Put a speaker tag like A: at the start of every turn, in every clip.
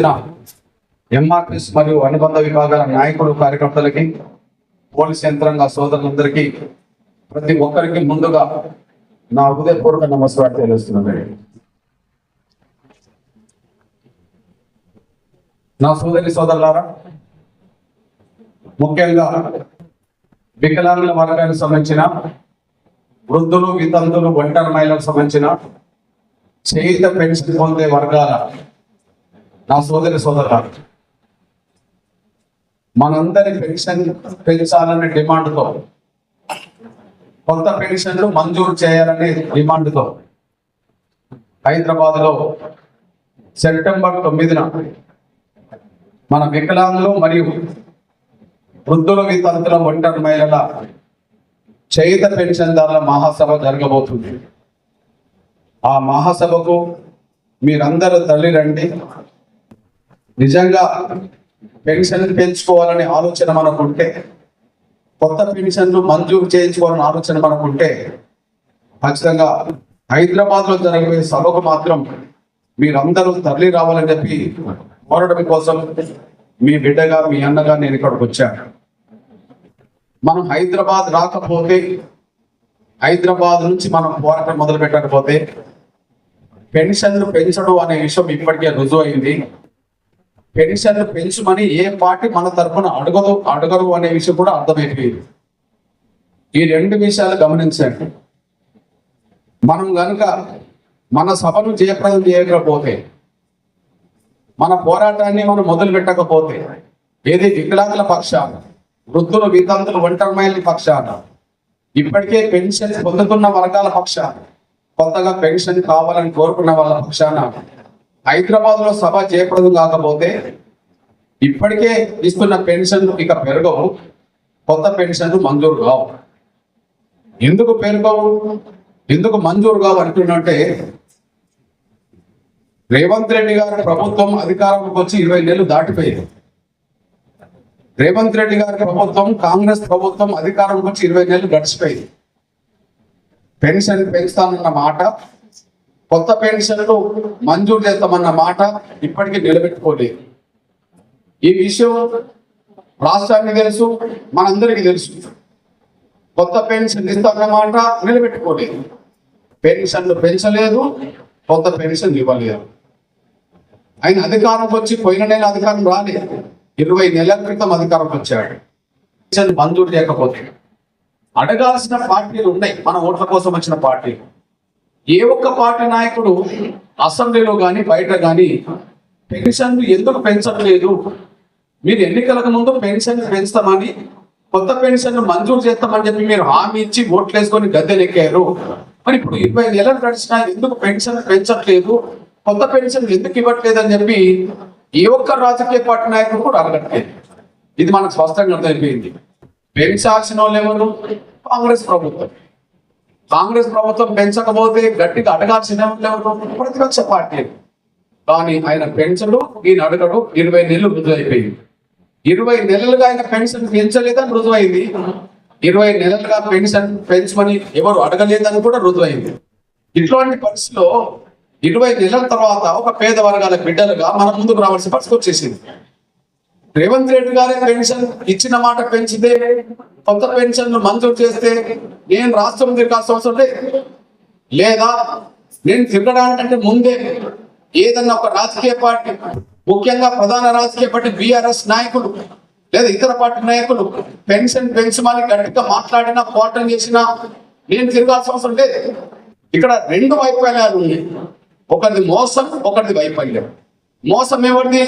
A: వచ్చిన ఎంఆర్పిఎస్ మరియు అనుబంధ విభాగాల నాయకులు కార్యకర్తలకి పోలీస్ యంత్రాంగ సోదరులందరికీ ప్రతి ఒక్కరికి ముందుగా నా హృదయపూర్వక నమస్కారం తెలుస్తున్నాను నా సోదరి సోదరులారా ముఖ్యంగా వికలాంగుల వర్గానికి సంబంధించిన వృద్ధులు వితంతులు ఒంటరి మహిళలకు సంబంధించిన చేయిత పెన్షన్ పొందే వర్గాల నా సోదరి సోదరులారు మనందరి పెన్షన్ పెంచాలనే డిమాండ్తో కొత్త పెన్షన్లు మంజూరు చేయాలనే డిమాండ్తో హైదరాబాద్లో సెప్టెంబర్ తొమ్మిదిన మన వికలాంగులు మరియు వృద్ధుల వితంతుల ఒంటరి మహిళల చేయిత పెన్షన్దారుల మహాసభ జరగబోతుంది. ఆ మహాసభకు మీరందరూ తల్లి రండి. నిజంగా పెన్షన్ పెంచుకోవాలనే ఆలోచన మనకుంటే కొత్త పెన్షన్లు మంజూరు చేయించుకోవాలని ఆలోచన మనకుంటే ఖచ్చితంగా హైదరాబాద్లో జరిగే సభకు మాత్రం మీరందరూ తరలి రావాలని చెప్పి కోరడం కోసం మీ బిడ్డగా మీ అన్నగా నేను ఇక్కడికి వచ్చాను. మనం హైదరాబాద్ రాకపోతే హైదరాబాద్ నుంచి మనం పోరాటం మొదలు పెట్టకపోతే పెన్షన్లు పెంచడం అనే విషయం ఇప్పటికే రుజువు అయింది పెన్షన్లు పెంచమని ఏ పార్టీ మన తరఫున అడగదు అడగరు అనే విషయం కూడా అర్థమైపోయింది. ఈ రెండు విషయాలు గమనించండి. మనం కనుక మన సభను జయప్రదం చేయకపోతే మన పోరాటాన్ని మనం మొదలు పెట్టకపోతే ఏది వికలాంగుల పక్షాన వృద్ధులు వితంతులు ఒంటరి పక్షాన ఇప్పటికే పెన్షన్ పొందుతున్న వర్గాల పక్షాన కొత్తగా పెన్షన్ కావాలని కోరుకున్న వాళ్ళ పక్షాన హైదరాబాద్లో సభ జయప్రదం కాకపోతే ఇప్పటికే ఇస్తున్న పెన్షన్లు ఇక పెరగవు. కొత్త పెన్షన్లు మంజూరు కావు. ఎందుకు పెరగవు? ఎందుకు మంజూరు కావు అంటున్నంటే రేవంత్ రెడ్డి గారి ప్రభుత్వం అధికారంలోకి వచ్చి ఇరవై నెలలు దాటిపోయింది రేవంత్ రెడ్డి గారి ప్రభుత్వం కాంగ్రెస్ ప్రభుత్వం అధికారంలోకి వచ్చి ఇరవై నెలలు గడిచిపోయింది. పెన్షన్ పెంచుతానన్న మాట కొత్త పెన్షన్లు మంజూరు చేస్తామన్న మాట ఇప్పటికీ నిలబెట్టుకోలేదు. ఈ విషయం రాష్ట్రానికి తెలుసు మనందరికీ తెలుసు. కొత్త పెన్షన్ ఇస్తామన్న మాట నిలబెట్టుకోలేదు. పెన్షన్లు పెంచలేదు కొత్త పెన్షన్ ఇవ్వలేదు. ఆయన అధికారంకి వచ్చి పోయిన నెల అధికారం రాలేదు. ఇరవై నెలల క్రితం అధికారంకి వచ్చాడు. పెన్షన్ మంజూరు చేయకపోతే అడగాల్సిన పార్టీలు ఉన్నాయి. మన ఓట్ల కోసం వచ్చిన పార్టీలు. ఏ ఒక్క పార్టీ నాయకుడు అసెంబ్లీలో కానీ బయట కానీ పెన్షన్లు ఎందుకు పెంచట్లేదు? మీరు ఎన్నికలకు ముందు పెన్షన్ పెంచుతామని కొత్త పెన్షన్ మంజూరు చేస్తామని చెప్పి మీరు హామీ ఇచ్చి ఓట్లు వేసుకొని గద్దెనెక్కారు మరి ఇప్పుడు ఇరవై నెలలు గడిచినా ఎందుకు పెన్షన్ పెంచట్లేదు? కొత్త పెన్షన్ ఎందుకు ఇవ్వట్లేదు అని చెప్పి ఏ ఒక్క రాజకీయ పార్టీ నాయకుడు కూడా అడగట్లేదు. ఇది మనకు స్పష్టంగా అర్థమైపోయింది. పెంచాల్సిన వాళ్ళు ఎవరు? కాంగ్రెస్ ప్రభుత్వం. కాంగ్రెస్ ప్రభుత్వం పెంచకపోతే గట్టిగా అడగాల్సిన ప్రతిపక్ష పార్టీ. కానీ ఆయన పెంచడు ఈయన అడగడు ఇరవై నెలలు రుజువు అయిపోయింది ఇరవై నెలలుగా ఆయన పెన్షన్ పెంచలేదని రుజువైంది ఇరవై నెలలుగా పెన్షన్ పెంచమని ఎవరు అడగలేదని కూడా రుజువైంది ఇట్లాంటి పరిస్థితిలో ఇరవై నెలల తర్వాత ఒక పేద వర్గాల బిడ్డలుగా మన ముందుకు రావాల్సిన పరిస్థితి వచ్చేసింది. రేవంత్ రెడ్డి గారే పెన్షన్ ఇచ్చిన మాట పెంచితే కొత్త పెన్షన్ మంజూరు చేస్తే నేను రాష్ట్రం తిరగాల్సిన అవసరం లేదా నేను తిరగడానికంటే ముందే ఏదన్నా ఒక రాజకీయ పార్టీ ముఖ్యంగా ప్రధాన రాజకీయ పార్టీ బీఆర్ఎస్ నాయకులు లేదా ఇతర పార్టీ నాయకులు పెన్షన్ పెంచమని గట్టిగా మాట్లాడినా పోరాటం చేసినా నేను తిరగాల్సిన అవసరం లేదు. ఇక్కడ రెండు వైఫల్యాలు ఉన్నాయి. ఒకరిది మోసం ఒకరిది వైఫల్యం. మోసం ఎవరిది?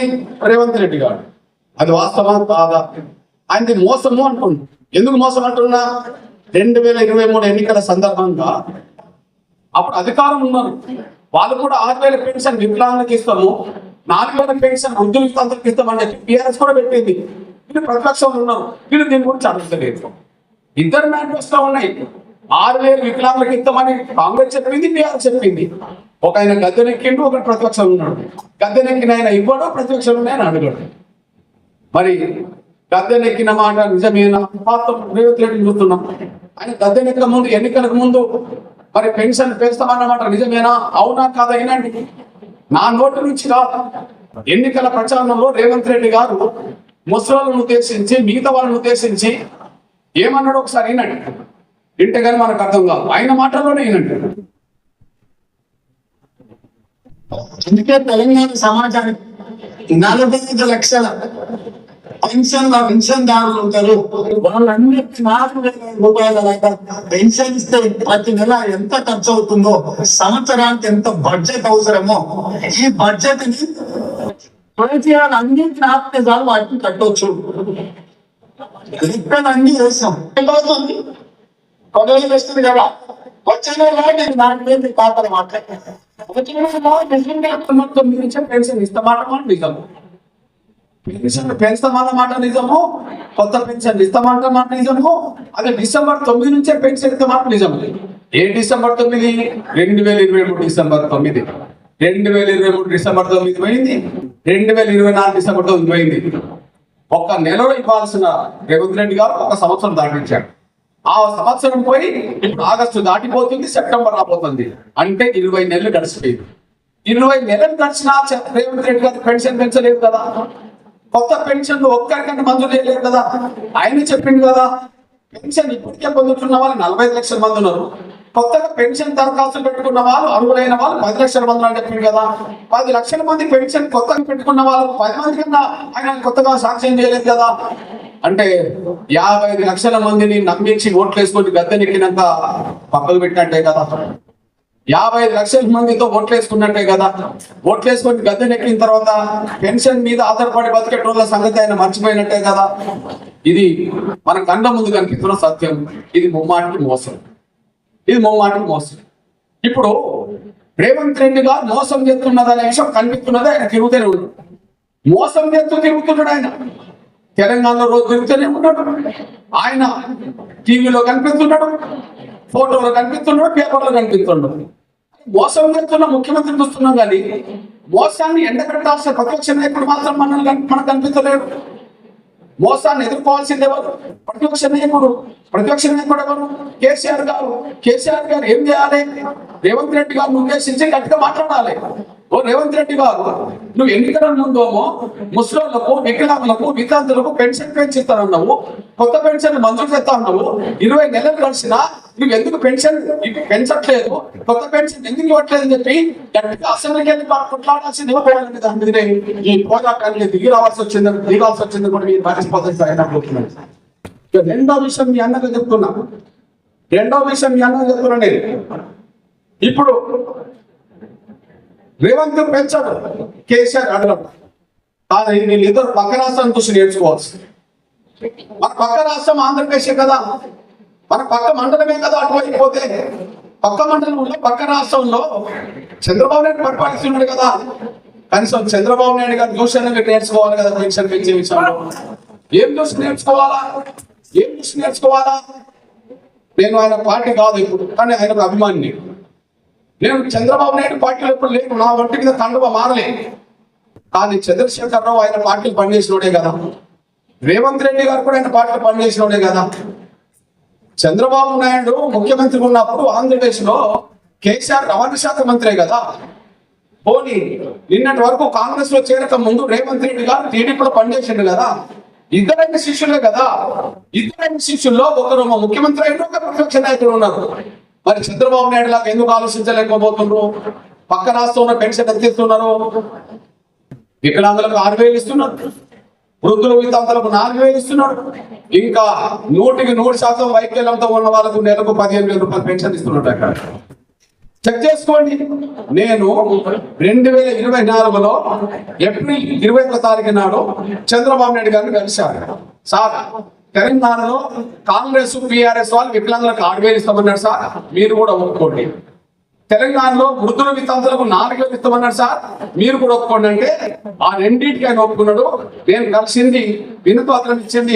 A: రేవంత్ రెడ్డి గారు. అది వాస్తవం కాదా? ఆయనది మోసము అంటున్నా ఎందుకు మోసం అంటున్నా రెండు వేల ఇరవై మూడు ఎన్నికల సందర్భంగా అప్పుడు అధికారం ఉన్నారు వాళ్ళు కూడా ఆరు వేల పెన్షన్ వికలాంగులకు ఇస్తాము నాలుగు వేల పెన్షన్ వృద్ధులకు అందరికి ఇస్తామని చెప్పి టీఆర్ఎస్ కూడా పెట్టింది. వీళ్ళు ప్రతిపక్షంలో ఉన్నారు. వీళ్ళు దీని గురించి అడగలేదు ఇద్దరు మేనిఫెస్టో ఉన్నాయి. ఆరు వేలు వికలాంగులకు ఇస్తామని కాంగ్రెస్ చెప్పింది టీఆర్ఎస్ చెప్పింది. ఒక ఆయన గద్దెనెక్కిండు ఒక ప్రతిపక్షంలో ఉన్నాడు. గద్దెనెక్కిన ఆయన ఇవ్వడం ప్రతిపక్షంలో ఉన్నాయని ఆయన అడగడు. మరి గద్దెనెక్కిన మాట నిజమేనా? పాత్ర రేవంత్ రెడ్డిని చూస్తున్నాం. ఆయన గద్దెనెక్కక ముందు ఎన్నికలకు ముందు మరి పెన్షన్ పెంచుతామన్నమాట నిజమేనా? అవునా కాదా ఏనండి నా నోటి నుంచి కాదు. ఎన్నికల ప్రచారంలో రేవంత్ రెడ్డి గారు ముసలాలను ఉద్దేశించి మిగతా వాళ్ళని ఉద్దేశించి ఏమన్నాడు ఒకసారి వినండి. వింటే కానీ మనకు అర్థం కాదు. ఆయన మాటల్లోనే వినండి.
B: అందుకే తెలంగాణ సమాజానికి నలభై ఐదు లక్షల పెన్షన్ పెన్షన్దారులు ఉంటారు. వాళ్ళందరికీ నాలుగు వేల రూపాయల దాకా పెన్షన్ ఇస్తే ప్రతి నెల ఎంత ఖర్చు అవుతుందో సంవత్సరానికి ఎంత బడ్జెట్ అవసరమో ఈ బడ్జెట్ని కేసీఆర్ అన్నింటిని ఆపితే చాలు వాటిని కట్టవచ్చు లెక్కలు అన్ని చేస్తాం ఎంత వేస్తుంది పదవి వస్తుంది కదా. వచ్చిన నేను దాని మీద పాత్ర మాట్లాడతాను. వచ్చిన పెన్షన్ డిసెంబర్
A: డిసెంబర్ తొమ్మిది పెన్షన్ ఇస్తామాట పెన్షన్ పెంచుతామన్న మాట నిజము? కొత్త పెన్షన్ ఇస్తామంట మాట నిజము? అదే డిసెంబర్ తొమ్మిది నుంచే పెన్షన్ ఇస్తామాట నిజం. ఏ డిసెంబర్ తొమ్మిది? రెండు వేల ఇరవై మూడు డిసెంబర్ తొమ్మిది. రెండు వేల ఇరవై మూడు డిసెంబర్ తొమ్మిది పోయింది. రెండు వేల ఇరవై నాలుగు డిసెంబర్ తొమ్మిది పోయింది. ఒక్క నెలలో ఇవ్వాల్సిన రేవంత్ రెడ్డి గారు ఒక సంవత్సరం దాటించాడు ఆ సంవత్సరం పోయి ఇప్పుడు ఆగస్టు దాటిపోతుంది సెప్టెంబర్ రాబోతుంది. అంటే ఇరవై నెలలు గడిచిపోయింది. ఇరవై నెలలు గడిచినా రేవంత్ రెడ్డి గారు పెన్షన్ పెంచలేదు కదా. కొత్త పెన్షన్ ఒక్కరికంటే మంజూరు చేయలేదు కదా. ఆయన చెప్పింది కదా పెన్షన్ ఇప్పటికే పొందుతున్న వాళ్ళు నలభై లక్షల మంది ఉన్నారు. కొత్తగా పెన్షన్ దరఖాస్తులు పెట్టుకున్న వాళ్ళు అర్హులైన వాళ్ళు పది లక్షల మంది అని చెప్పింది కదా. పది లక్షల మంది పెన్షన్ కొత్తగా పెట్టుకున్న వాళ్ళు పది మంది కన్నా ఆయన కొత్తగా సాక్ష్యం చేయలేదు కదా. అంటే యాభై ఐదు లక్షల మందిని నమ్మించి ఓట్లు వేసుకొని గద్దెనెక్కినాక పక్కకు పెట్టినట్టే కదా. యాభై ఐదు లక్షల మందితో ఓట్లు వేసుకున్నట్టే కదా. ఓట్లు వేసుకొని గద్దెనెక్కిన తర్వాత పెన్షన్ మీద ఆధారపడి బతికేటోళ్ళ సంగతి ఆయన మర్చిపోయినట్టే కదా. ఇది మన కండ ముందు కనిపిస్తున్న సత్యం. ఇది ముమ్మాటికి మోసం. ఇది ముమ్మాటికి మోసం. ఇప్పుడు రేవంత్ రెడ్డి గారు మోసం చేస్తున్నదనే విషయం కనిపిస్తున్నది ఆయన తిరుగుతూనే ఉన్నాడు. మోసం చేస్తూ తిరుగుతున్నాడు ఆయన. తెలంగాణలో రోజు తిరుగుతూనే ఉన్నాడు. ఆయన టీవీలో కనిపిస్తున్నాడు. ఫోటోలో కనిపిస్తున్నాడు పేపర్లో కనిపిస్తున్నాడు మోసం చేస్తున్న ముఖ్యమంత్రి చూస్తున్నాం కానీ మోసాన్ని ఎండగట్టాల్సిన ప్రతిపక్ష నాయకుడు మాత్రం మనల్ని మనకు కనిపించలేడు. మోసాన్ని ఎదుర్కోవాల్సింది ఎవరు? ప్రతిపక్ష నాయకుడు. ప్రతిపక్ష నాయకుడు ఎవరు? కేసీఆర్ గారు. కేసీఆర్ గారు ఏం చేయాలి? రేవంత్ రెడ్డి గారిని ఉద్దేశించి గట్టిగా మాట్లాడాలి. ఓ రేవంత్ రెడ్డి గారు నువ్వు ఎన్నికల ముందేమో ముస్లింలకు వికలాంగులకు వితాంతులకు పెన్షన్ పెంచిస్తానన్నావు. కొత్త పెన్షన్ మంజూరు చేస్తా ఉన్నావు ఇరవై నెలలు కలిసినా నువ్వు ఎందుకు పెన్షన్? పెంచట్లేదు కొత్త పెన్షన్ ఎందుకు ఇవ్వట్లేదు అని చెప్పి గట్టిగా అసెంబ్లీకి వెళ్ళి మా కొట్లాడాల్సింది ఇవ్వకపోయాలని దాని మీదనే ఈ పోరాటానికి దిగి రావాల్సి వచ్చింది దిగాల్సి వచ్చింది కూడా మీరు మర్చిపోతుంది ఆయన రెండో విషయం మీ అన్నగా చెప్తున్నా. రెండో విషయం మీ అన్నగా చెప్తున్నా నేను. ఇప్పుడు రేవంత్ పెంచడు కేసీఆర్ అడగడం. కానీ వీళ్ళిద్దరు పక్క రాష్ట్రాన్ని చూసి నేర్చుకోవాల్సి మన పక్క రాష్ట్రం ఆంధ్రప్రదేశ్ కదా. మన పక్క మండలమే కదా అటువైపోతే పక్క మండలంలో పక్క రాష్ట్రంలో చంద్రబాబు నాయుడు పరిపాలిస్తున్నాడు కదా. కనీసం చంద్రబాబు నాయుడు గారు చూసి నేర్చుకోవాలి కదా పెన్షన్ పెంచే విషయంలో. ఏం చూసి నేర్చుకోవాలా? ఏం చూసి నేర్చుకోవాలా? నేను ఆయన పార్టీ కాదు ఇప్పుడు కానీ ఆయనకు అభిమాని నేను చంద్రబాబు నాయుడు పార్టీలో ఎప్పుడు లేదు నా ఒంటి మీద కండువ మారలే. కానీ చంద్రశేఖర్ రావు ఆయన పార్టీలు పనిచేసినోడే కదా. రేవంత్ రెడ్డి గారు కూడా ఆయన పార్టీలు పనిచేసినోడే కదా. చంద్రబాబు నాయుడు ముఖ్యమంత్రి ఉన్నప్పుడు ఆంధ్రప్రదేశ్లో కేసీఆర్ రవాణా శాఖ మంత్రే కదా. పోనీ నిన్నటి వరకు కాంగ్రెస్లో చేరక ముందు రేవంత్ రెడ్డి గారు టీడీపీలో పనిచేసిండు కదా. ఇద్దరైన శిష్యులే కదా. ఇద్దరైన శిష్యుల్లో ఒకరు మా ముఖ్యమంత్రి అయిన ఒక ప్రతిపక్ష నాయకులు ఉన్నారు మరి చంద్రబాబు నాయుడు లాగా ఎందుకు ఆలోచించలేకపోతున్నారు? పక్క రాష్ట్రంలో పెన్షన్ ఎంత ఇస్తున్నారు? వికలాంగులకు ఆరు వేలు ఇస్తున్నారు. వృద్ధుల వితంతులకు నాలుగు వేలు ఇస్తున్నాడు. ఇంకా నూటికి నూరు శాతం వైకల్యంతో ఉన్న వాళ్ళకు నెలకు పదిహేను వేల రూపాయలు పెన్షన్ ఇస్తున్నాడు అక్కడ. చెక్ చేసుకోండి. నేను రెండు వేల ఇరవై నాలుగులో ఏప్రిల్ ఇరవై ఒక తారీఖు నాడు చంద్రబాబు నాయుడు గారిని కలిశాను. సార్ తెలంగాణలో కాంగ్రెస్ పిఆర్ఎస్ వాళ్ళు వికలాంగులకు ఆరు వేలు ఇస్తామన్నారు సార్. మీరు కూడా ఒప్పుకోండి. తెలంగాణలో వృద్ధుల వితంతులకు నాలుగు వేలు సార్. మీరు కూడా ఒప్పుకోండి అంటే ఆ రెండింటికి ఆయన ఒప్పుకున్నాడు. నేను కలిసింది వినపత్రం ఇచ్చింది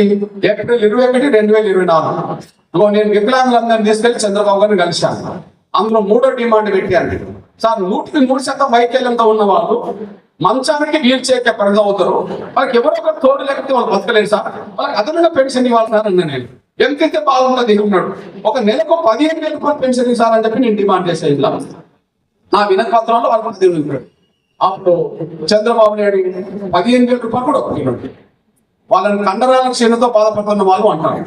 A: ఏప్రిల్ ఇరవై ఒకటి రెండు వేల ఇరవై నాలుగు. నేను వికలాంగులందరినీ తీసుకెళ్ళి చంద్రబాబు గారిని కలిశాను. అందులో మూడో డిమాండ్ పెట్టాను సార్ నూటికి మూడు శాతం వైకల్యంతో ఉన్న వాళ్ళు మంచానికి వీల్ చేయక పరిధి అవుతారు. వాళ్ళకి ఎవరో ఒకరు తోడు లేకపోతే వాళ్ళు బతకలేదు సార్. వాళ్ళకి అదనంగా పెన్షన్ ఇవ్వాలి సార్ అన్నా నేను. ఎంతైతే ఇస్తే బాగుంటుంది ఉన్నాడు ఒక నెలకు పదిహేను వేల రూపాయలు పెన్షన్ ఇస్తారని చెప్పి నేను డిమాండ్ చేసే ఇలా నా వినతి పత్రంలో వాళ్ళకి దేవుడు ఉన్నాడు. అప్పుడు చంద్రబాబు నాయుడు పదిహేను వేల రూపాయలు కూడా వాళ్ళని కండరాల క్షీణతో బాధపడుతున్న వాళ్ళు అంటారు.